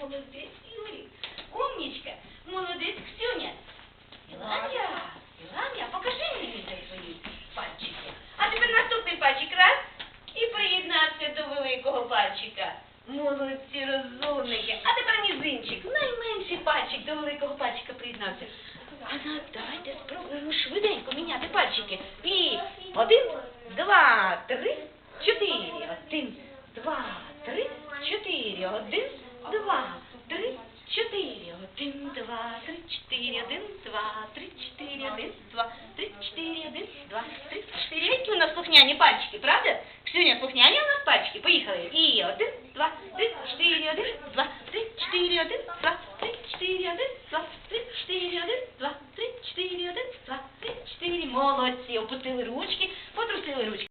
Молодець, Юрій. Умнічка. Молодець, Ксюня. Іланя, Іланя, покажи мені ці свої пальчики. А тепер наступний пальчик раз. І приєднався до великого пальчика. Молодці розумники. А тепер мізинчик. Найменший пальчик до великого пальчика приєднався. А ну, давайте спробуємо швиденько міняти пальчики. І... два, три, чотири. Один, два, три, чотири. Один, два, три, чотири. Один, два, три, чотири. Один, два, три, чотири. Які у нас слухняні пальчики, правда? Ксюня, слухняні у нас пальчики. Поїхали. І один, два, три, чотири. Один, два, три, чотири. Один, два, три, чотири. Один, два, три, чотири. Один, два, три, чотири. Один, два, три, чотири. Молодці. Опустили ручки, потрусили ручки.